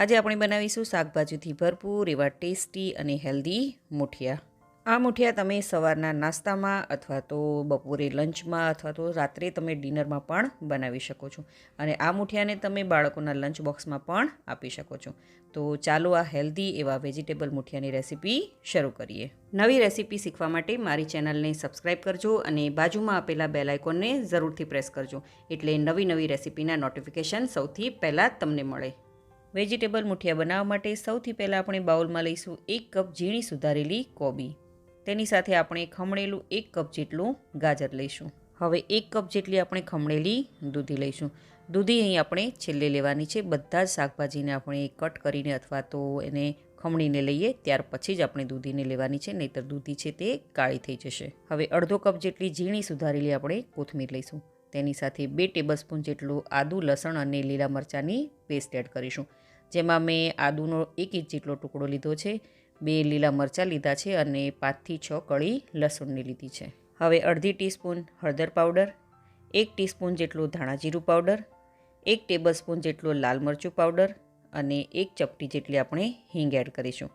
આજે આપણે બનાવીશું શાકભાજીથી ભરપૂર એવા ટેસ્ટી અને હેલ્ધી મુઠિયા. આ મુઠિયા તમે સવારના નાસ્તામાં અથવા તો બપોરે લંચમાં અથવા તો રાત્રે તમે ડિનરમાં પણ બનાવી શકો છો. અને આ મુઠિયાને તમે બાળકોના લંચ બોક્સમાં પણ આપી શકો છો. તો ચાલો આ હેલ્ધી એવા વેજીટેબલ મુઠિયાની રેસીપી શરૂ કરીએ. નવી રેસીપી શીખવા માટે મારી ચેનલને સબસ્ક્રાઇબ કરજો અને બાજુમાં આપેલા બેલ આઇકોનને જરૂરથી પ્રેસ કરજો. એટલે નવી નવી રેસીપીના નોટિફિકેશન સૌથી પહેલાં તમને મળે. વેજીટેબલ મુઠિયા બનાવવા માટે સૌથી પહેલાં આપણે બાઉલમાં લઈશું એક કપ ઝીણી સુધારેલી કોબી. તેની સાથે આપણે ખમણેલું એક કપ જેટલું ગાજર લઈશું. હવે એક કપ જેટલી આપણે ખમણેલી દૂધી લઈશું. દૂધી અહીં આપણે છેલ્લે લેવાની છે. બધા જ શાકભાજીને આપણે કટ કરીને અથવા તો એને ખમણીને લઈએ, ત્યાર પછી જ આપણે દૂધીને લેવાની છે, નહીંતર દૂધી છે તે કાળી થઈ જશે. હવે અડધો કપ જેટલી ઝીણી સુધારેલી આપણે કોથમીર લઈશું. તેની સાથે બે ટેબલસ્પૂન જેટલું આદુ, લસણ અને લીલા મરચાંની પેસ્ટ એડ કરીશું. જેમાં મેં આદુનો એક ઇંચ જેટલો ટુકડો લીધો છે, બે લીલા મરચાં લીધા છે અને પાંચથી છ કળી લસણની લીધી છે. હવે અડધી ટીસ્પૂન હળદર પાવડર, એક ટીસ્પૂન જેટલું ધાણાજીરું પાવડર, એક ટેબલસ્પૂન જેટલો લાલ મરચું પાવડર અને એક ચપટી જેટલી આપણે હિંગ એડ કરીશું.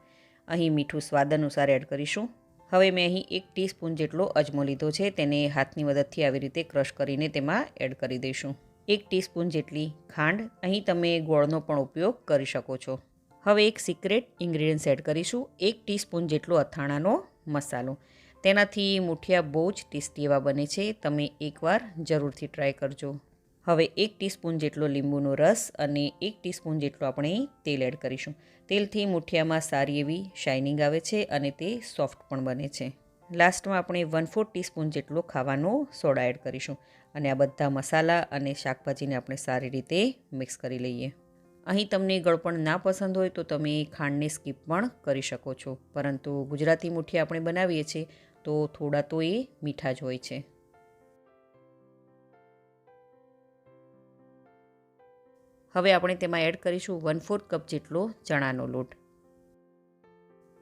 અહીં મીઠું સ્વાદ અનુસાર એડ કરીશું. હવે મેં અહીં એક ટીસ્પૂન જેટલો અજમો લીધો છે, તેને હાથની મદદથી આવી રીતે ક્રશ કરીને તેમાં એડ કરી દઈશું. એક ટીસ્પૂન જેટલી ખાંડ અહીં તમે ગોળનો પણ ઉપયોગ કરી શકો છો. હવે એક સિક્રેટ ઇન્ગ્રીડિયન્ટ્સ એડ કરીશું. એક ટીસ્પૂન જેટલો અથાણાનો મસાલો. તેનાથી મુઠિયા બહુ જ ટેસ્ટી એવા બને છે. તમે એકવાર જરૂરથી ટ્રાય કરજો. હવે એક ટીસ્પૂન જેટલો લીંબુનો રસ અને એક ટીસ્પૂન જેટલો આપણે તેલ એડ કરીશું. તેલથી મુઠિયામાં સારી એવી શાઇનિંગ આવે છે અને તે સોફ્ટ પણ બને છે. લાસ્ટમાં આપણે વન ફોર ટીસ્પૂન જેટલો ખાવાનો સોડા એડ કરીશું. અને આ બધા મસાલા અને શાકભાજીને આપણે સારી રીતે મિક્સ કરી લઈએ. અહીં તમને ગળપણ ના પસંદ હોય તો તમે ખાંડને સ્કીપ પણ કરી શકો છો. પરંતુ ગુજરાતી મુઠ્ઠી આપણે બનાવીએ છીએ તો થોડા તો એ મીઠા જ હોય છે. હવે આપણે તેમાં એડ કરીશું વન ફોર્થ કપ જેટલો ચણાનો લોટ.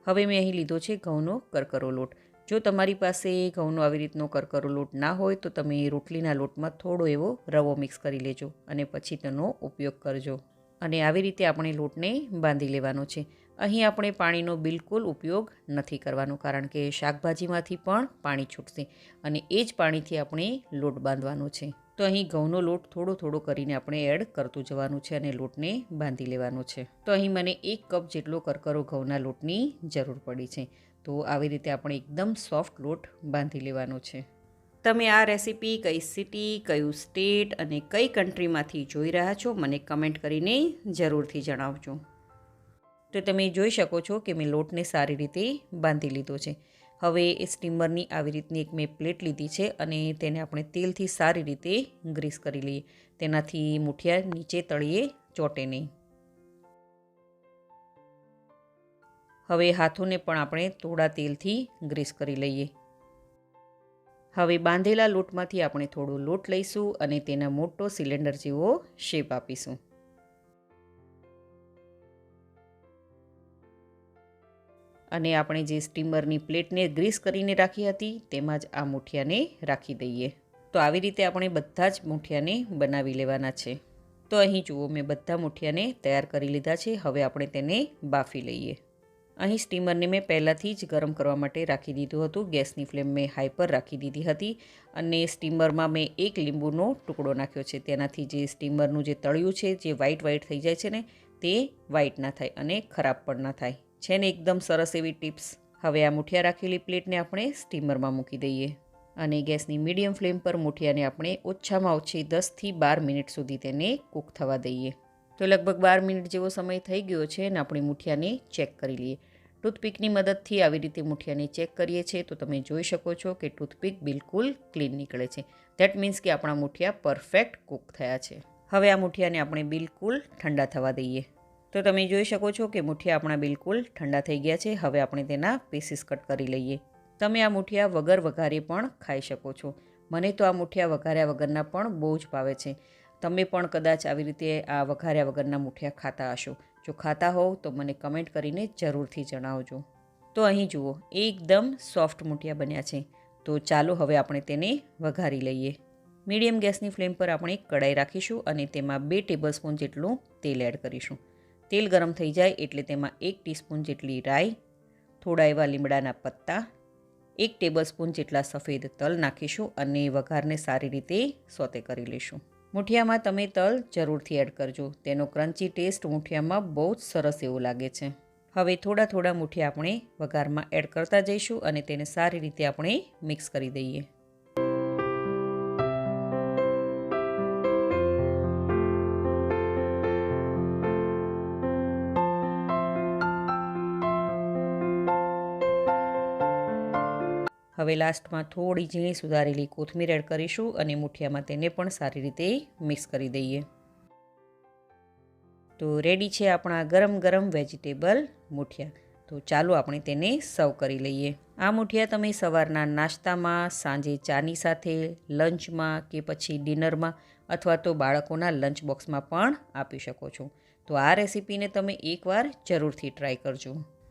હવે મેં અહીં લીધો છે ઘઉંનો કરકરો લોટ. જો તમારી પાસે ઘઉંનો આવી રીતનો કરકરો લોટ ના હોય, તો તમે રોટલીના લોટમાં થોડો એવો રવો મિક્સ કરી લેજો અને પછી તેનો ઉપયોગ કરજો. અને આવી રીતે આપણે લોટને બાંધી લેવાનો છે. અહીં આપણે પાણીનો બિલકુલ ઉપયોગ નથી કરવાનો, કારણ કે શાકભાજીમાંથી પણ પાણી છૂટશે અને એ જ પાણીથી આપણે લોટ બાંધવાનો છે. તો અહીં ઘઉંનો લોટ થોડો થોડો કરીને આપણે એડ કરતું જવાનું છે અને લોટને બાંધી લેવાનો છે. તો અહીં મને એક કપ જેટલો કરકરો ઘઉંના લોટની જરૂર પડી છે. તો આવી રીતે આપણે એકદમ સોફ્ટ લોટ બાંધી લેવાનો છે. તમે આ રેસીપી કઈ સિટી કયું સ્ટેટ અને કઈ કન્ટ્રીમાંથી જોઈ રહ્યા છો, મને કમેન્ટ કરીને જરૂરથી જણાવજો. તો તમે જોઈ શકો છો કે મેં લોટને સારી રીતે બાંધી લીધો છે. હવે એ સ્ટીમરની આવી રીતની એક મેં પ્લેટ લીધી છે અને તેને આપણે તેલથી સારી રીતે ગ્રીસ કરી લઈએ. તેનાથી મુઠિયા નીચે તળીએ ચોટે નહીં હવે હાથોને પણ આપણે થોડા તેલથી ગ્રીસ કરી લઈએ. હવે બાંધેલા લોટમાંથી આપણે થોડો લોટ લઈશું અને તેના મોટો સિલિન્ડર જેવો શેપ આપીશું. અને આપણે જે સ્ટીમરની પ્લેટને ગ્રીસ કરીને રાખી હતી તેમાં જ આ મૂઠિયાને રાખી દઈએ. તો આવી રીતે આપણે બધા જ મૂઠિયાને બનાવી લેવાના છે. તો અહીં જુઓ, મેં બધા મૂઠિયાને તૈયાર કરી લીધા છે. હવે આપણે તેને બાફી લઈએ. અહીં સ્ટીમરને મેં પહેલાંથી જ ગરમ કરવા માટે રાખી દીધું હતું. ગેસની ફ્લેમ મેં હાઈ પર રાખી દીધી હતી અને સ્ટીમરમાં મેં એક લીંબુનો ટુકડો નાખ્યો છે. તેનાથી જે સ્ટીમરનું જે તળિયું છે, જે વ્હાઈટ વ્હાઈટ થઈ જાય છે ને, તે વ્હાઈટ ના થાય અને ખરાબ પણ ના થાય. છે ને, એકદમ સરસ એવી ટિપ્સ. હવે આ મુઠિયા રાખેલી પ્લેટને આપણે સ્ટીમરમાં મૂકી દઈએ અને ગેસની મીડિયમ ફ્લેમ પર મુઠિયાને આપણે ઓછામાં ઓછી દસથી બાર મિનિટ સુધી તેને કૂક થવા દઈએ. તો લગભગ બાર મિનિટ જેવો સમય થઈ ગયો છે અને આપણી મુઠિયાને ચેક કરી લઈએ. ટૂથપીકની મદદથી આવી રીતે મુઠિયાને ચેક કરીએ છીએ તો તમે જોઈ શકો છો કે ટૂથપીક બિલકુલ ક્લીન નીકળે છે. દેટ મીન્સ કે આપણા મુઠિયા પરફેક્ટ કૂક થયા છે. હવે આ મુઠિયાને આપણે બિલકુલ ઠંડા થવા દઈએ. તો તમે જોઈ શકો છો કે મુઠિયા આપણા બિલકુલ ઠંડા થઈ ગયા છે. હવે આપણે તેના પીસીસ કટ કરી લઈએ. તમે આ મુઠિયા વગર વઘારે પણ ખાઈ શકો છો. મને તો આ મુઠિયા વઘાર્યા વગરના પણ બહુ જ ભાવે છે. તમે પણ કદાચ આવી રીતે આ વઘાર્યા વગરના મુઠિયા ખાતા હશો. જો ખાતા હોવ તો મને કમેન્ટ કરીને જરૂરથી જણાવજો. તો અહીં જુઓ, એકદમ સોફ્ટ મુઠિયા બન્યા છે. તો ચાલો હવે આપણે તેને વઘારી લઈએ. મીડિયમ ગેસની ફ્લેમ પર આપણે કડાઈ રાખીશું અને તેમાં બે ટેબલસ્પૂન જેટલું તેલ એડ કરીશું. તેલ ગરમ થઈ જાય એટલે તેમાં એક ટીસ્પૂન જેટલી રાઈ, થોડા એવા લીમડાના પત્તા, એક ટેબલસ્પૂન જેટલા સફેદ તલ નાખીશું અને વઘારને સારી રીતે સોતે કરી લઈશું. મૂઠિયામાં તમે તલ જરૂરથી એડ કરજો. તેનો ક્રન્ચી ટેસ્ટ મૂઠિયામાં બહુ જ સરસ એવો લાગે છે. હવે થોડા થોડા મૂઠિયા આપણે વઘારમાં એડ કરતા જઈશું અને તેને સારી રીતે આપણે મિક્સ કરી દઈએ. હવે લાસ્ટમાં થોડી ઝીણી સુધારેલી કોથમીર એડ કરીશું અને મુઠિયામાં તેને પણ સારી રીતે મિક્સ કરી દઈએ. તો રેડી છે આપણા ગરમ ગરમ વેજીટેબલ મુઠિયા. તો ચાલો આપણે તેને સર્વ કરી લઈએ. આ મુઠિયા તમે સવારના નાસ્તામાં, સાંજે ચાની સાથે, લંચમાં કે પછી ડિનરમાં અથવા તો બાળકોના લંચ બોક્સમાં પણ આપી શકો છો. તો આ રેસીપીને તમે એકવાર જરૂરથી ટ્રાય કરજો.